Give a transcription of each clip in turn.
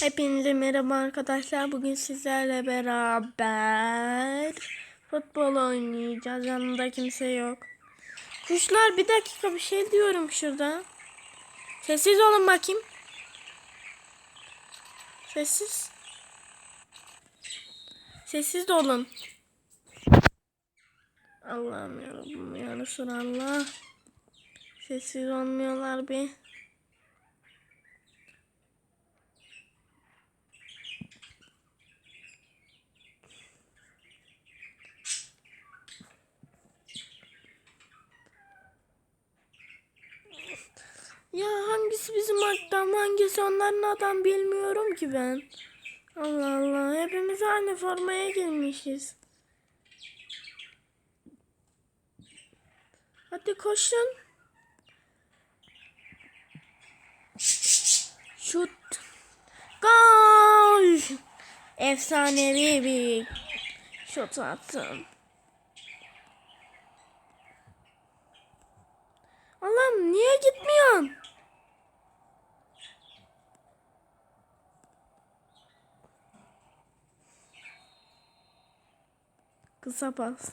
Hepinize merhaba arkadaşlar. Bugün sizlerle beraber futbol oynayacağız. Yanında kimse yok. Kuşlar bir dakika bir şey diyorum şurada. Sessiz olun bakayım. Sessiz. Sessiz olun. Allah'ım yarabbim ya Resulallah. Sessiz olmuyorlar bir. Ya hangisi bizim adam hangisi onların adam bilmiyorum ki ben. Allah Allah hepimiz aynı formaya girmişiz. Hadi koşun. Şut. Gol. Efsanevi bir şut attım. Allah'ım niye gitmiyorsun? Kısa pas.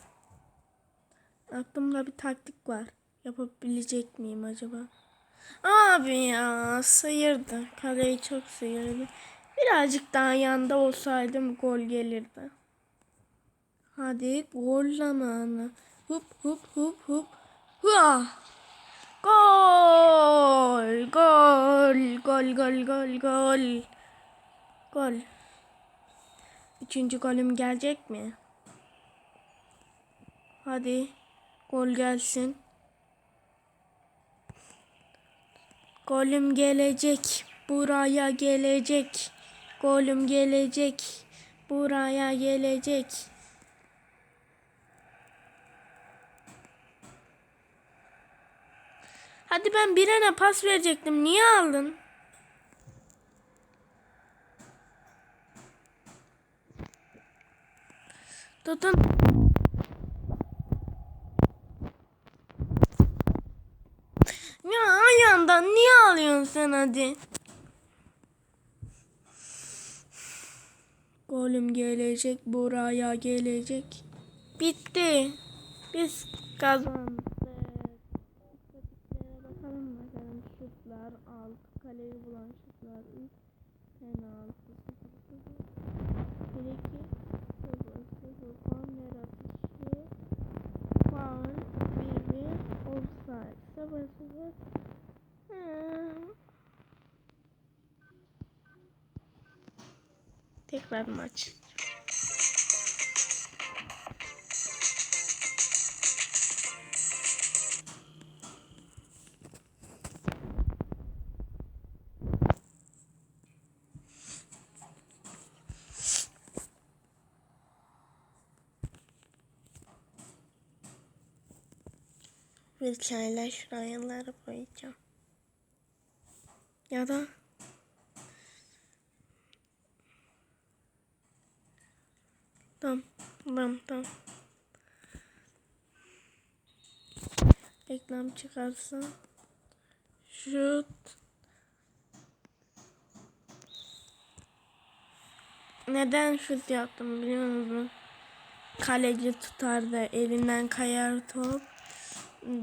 Aklımda bir taktik var. Yapabilecek miyim acaba? Abi ya sıyırdı. Kaleyi çok sıyırdı. Birazcık daha yanda olsaydım gol gelirdi. Hadi gol zamanı. Hup hup hup hup. Hua! Gol! Gol! Gol gol gol gol. Gol. Üçüncü golüm gelecek mi? Hadi. Gol gelsin. Golüm gelecek. Buraya gelecek. Golüm gelecek. Buraya gelecek. Hadi ben birine pas verecektim. Niye aldın? Tutun. Ya ayağından niye alıyorsun sen hadi? Golüm gelecek, buraya gelecek. Bitti. Biz kazandık. Bakalım bakalım. Şutlar 6, kaleyi bulan şutlar 3, penaltı 0 0, 1 2, 0 0, korner atışı, faul, 1 1, offside 0 0. Hmm. Tekrar maç. Bir çayla şuraları boyayacağım. Ya da Tamam, tamam, tamam. Reklam çıkarsa şut Neden şut yaptım biliyor musun? Kaleci tutar da elinden kayar top.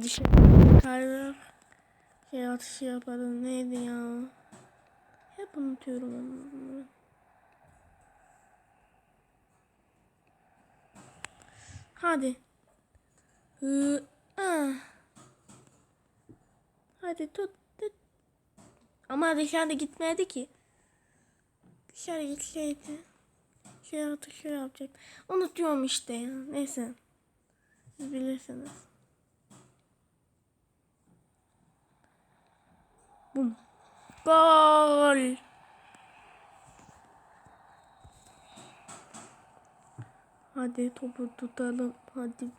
Dışarı kayar. Şey atışı yaparız. Neydi ya? Hep unutuyorum onu. Hadi. Hı, ah. Hadi tut, tut. Ama dışarıda gitmedi ki. Dışarı gitseydi. Şey atı şöyle yapacak. Unutuyorum işte ya. Neyse. Siz bilirsiniz. Bum. Gol. Hadi topu tutalım. Hadi.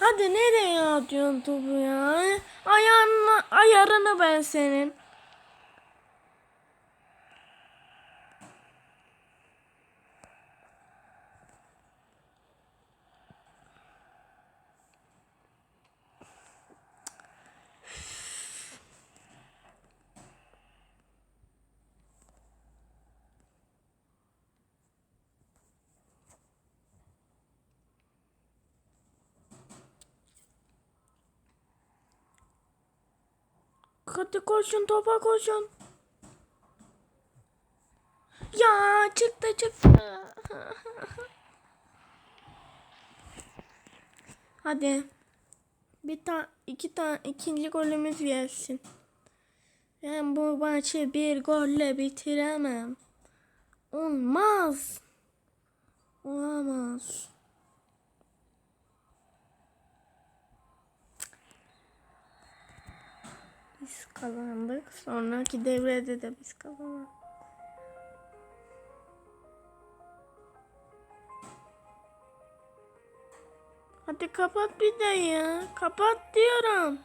Hadi nereye atıyorsun topu ya? Ayağını, ayarını ben senin. Hadi koşun topa koşun. Ya çıktı çıktı. Hadi. Bir tane iki tane ikinci golümüz gelsin. Ben bu maçı bir golle bitiremem. Olmaz. Olamaz. Biz kazandık. Sonraki devrede de biz kazandık. Hadi kapat bir de ya. Kapat diyorum.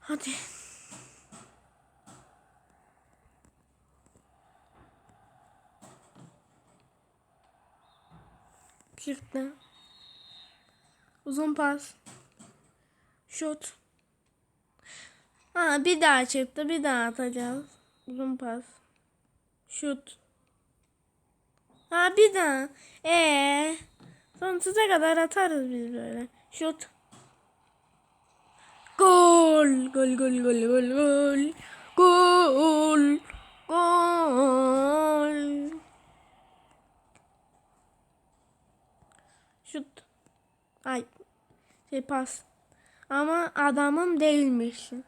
Hadi. Çıktı. Uzun pas. Şut. Ha bir daha çıktı. Bir daha atacağız. Uzun pas. Şut. Ha bir daha. Ee, sonsuza kadar atarız biz böyle. Şut. Gol. Gol gol gol gol gol. Gol. Gol. Şut. Ay. Şey pas. Ama adamım değilmişsin.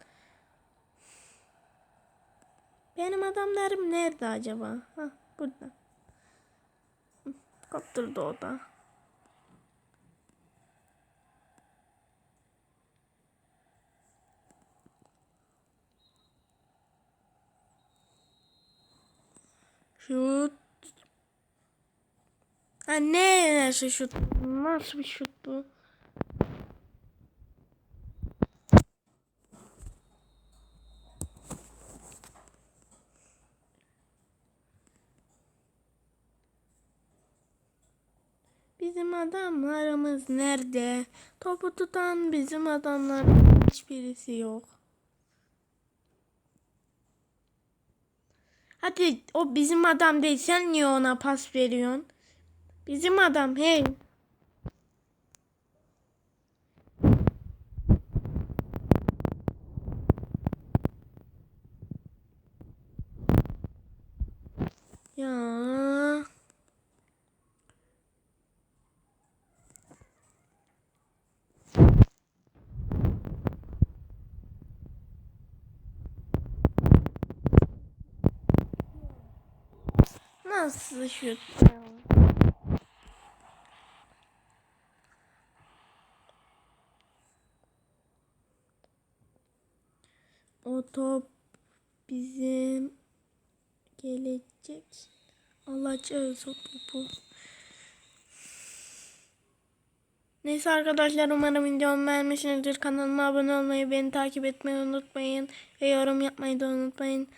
Benim adamlarım nerede acaba? Ha burada. Kaptırdı o da. Şut. Ha ne nasıl şut? Nasıl bir şut bu? Bizim adamlarımız nerede? Topu tutan bizim adamların hiçbirisi yok. Hadi o bizim adam değil. Sen niye ona pas veriyorsun? Bizim adam hey. Ya. O top bizim gelecek. Alacağız o topu. Neyse arkadaşlar umarım videomu beğenmişsinizdir. Kanalıma abone olmayı, beni takip etmeyi unutmayın. Ve yorum yapmayı da unutmayın.